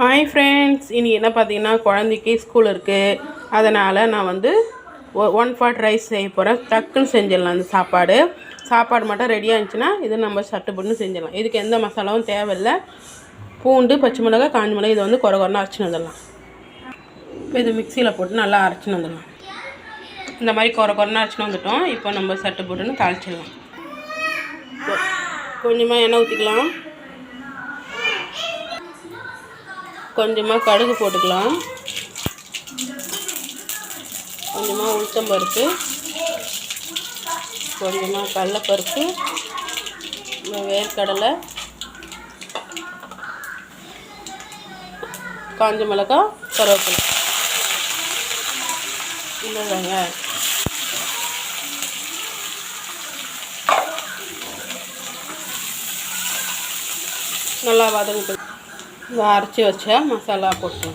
Hi friends இனி என்ன பார்த்தீங்கன்னா குழந்தைக்கு ஸ்கூல் இருக்குது அதனால் நான் வந்து ஒன் பாட் ரைஸ் செய்ய போகிறேன் டக்குன்னு செஞ்சிடலாம் அந்த சாப்பாடு. சாப்பாடு மட்டும் ரெடியாக இருந்துச்சுன்னா இது நம்ம சட்டு புட்டுன்னு செஞ்சிடலாம். இதுக்கு எந்த மசாலாவும் தேவையில்லை. பூண்டு பச்சை மிளகா காஞ்ச மிளகாய் இதை வந்து குறை குறைனா அரைச்சின்னு வந்துடலாம். இப்போ இது மிக்சியில் போட்டு நல்லா அரைச்சின்னு வந்துடலாம். இந்த மாதிரி குறை குறைனா அரைச்சின்னு வந்துட்டோம். இப்போ நம்ம சட்டு புட்டுன்னு தாளிச்சிடலாம். கொஞ்சமாக எண்ணெய் ஊற்றிக்கலாம் கொஞ்சமாக கடுகு போட்டுக்கலாம். கொஞ்சமாக உளுத்தம்பருப்பு கொஞ்சமாக கடலப்பருப்பு. வேர்க்கடலை. காஞ்ச மிளகா கருவேப்பிலை. இல்லைங்க நல்லா வதங்கிட்டு அரைச்சி வச்ச மசாலா போட்டு.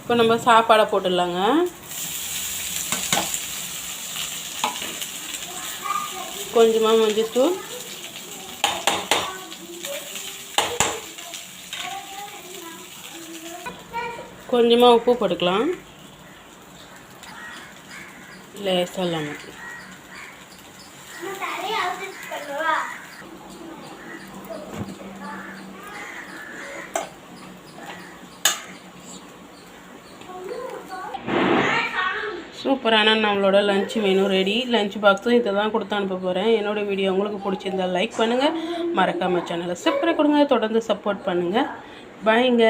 இப்போ நம்ம சாப்பாடை போட்டுடலாங்க. கொஞ்சமாக மஞ்சள் தூள் கொஞ்சமாக உப்பு போட்டுக்கலாம். லேசாக இல்லாமல் சூப்பரான நம்மளோட லஞ்ச் மெனு ரெடி லஞ்ச் பாக்ஸும் இதை தான் கொடுத்து அனுப்ப போகிறேன் என்னோடய வீடியோ உங்களுக்கு பிடிச்சிருந்தா லைக் பண்ணுங்கள் மறக்காமல் சேனலை சப்ஸ்கிரைப் கொடுங்க. தொடர்ந்து சப்போர்ட் பண்ணுங்கள் பாய்ங்க